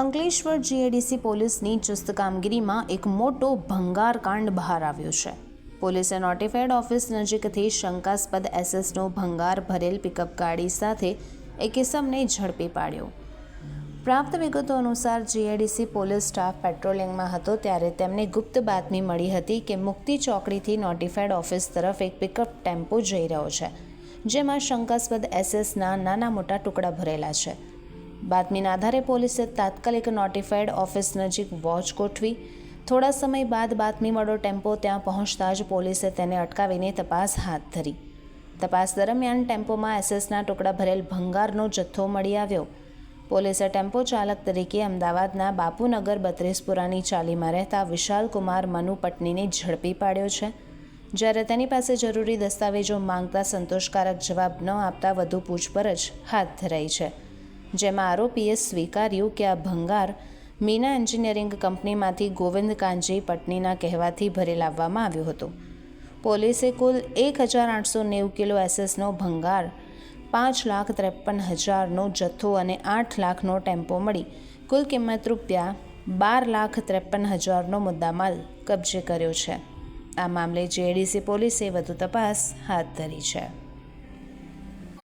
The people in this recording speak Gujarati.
અંકલેશ્વર જીએડીસી પોલીસની ચુસ્ત કામગીરીમાં એક મોટો ભંગાર કાંડ બહાર આવ્યો છે. પોલીસે નોટિફાઈડ ઓફિસ નજીકથી શંકાસ્પદ એસએસનો ભંગાર ભરેલ પિકઅપ ગાડી સાથે એક ઇસમને ઝડપી પાડ્યો. પ્રાપ્ત વિગતો અનુસાર જીએડીસી પોલીસ સ્ટાફ પેટ્રોલિંગમાં હતો ત્યારે તેમને ગુપ્ત બાતમી મળી હતી કે મુક્તિ ચોકડીથી નોટિફાઈડ ઓફિસ તરફ એક પિકઅપ ટેમ્પો જઈ રહ્યો છે, જેમાં શંકાસ્પદ એસએસના નાના મોટા ટુકડા ભરેલા છે. બાતમીના આધારે પોલીસે તાત્કાલિક નોટિફાઈડ ઓફિસ નજીક વોચ ગોઠવી. થોડા સમય બાદ બાતમીવાળો ટેમ્પો ત્યાં પહોંચતા જ પોલીસે તેને અટકાવીને તપાસ હાથ ધરી. તપાસ દરમિયાન ટેમ્પોમાં એસએસના ટુકડા ભરેલ ભંગારનો જથ્થો મળી આવ્યો. પોલીસે ટેમ્પો ચાલક તરીકે અમદાવાદના બાપુનગર બત્રીસપુરાની ચાલીમાં રહેતા વિશાલ કુમાર મનુ પટનીને ઝડપી પાડ્યો છે. જ્યારે તેની પાસે જરૂરી દસ્તાવેજો માંગતા સંતોષકારક જવાબ ન આપતા વધુ પૂછપરછ હાથ ધરાઈ છે. જેમાં આરોપીએ સ્વીકાર્યું કે આ ભંગાર મીના એન્જિનિયરિંગ કંપનીમાંથી ગોવિંદ કાંજી પટનીના કહેવાથી ભરી લાવવામાં આવ્યો હતો. પોલીસે કુલ એક હજાર આઠસો નેવું કિલો એસએસનો ભંગાર, પાંચ લાખ ત્રેપન હજારનો જથ્થો અને આઠ લાખનો ટેમ્પો મળી કુલ કિંમત રૂપિયા બાર લાખ ત્રેપન હજારનો મુદ્દામાલ કબજે કર્યો છે. આ મામલે જેડીસી પોલીસે વધુ તપાસ હાથ ધરી છે.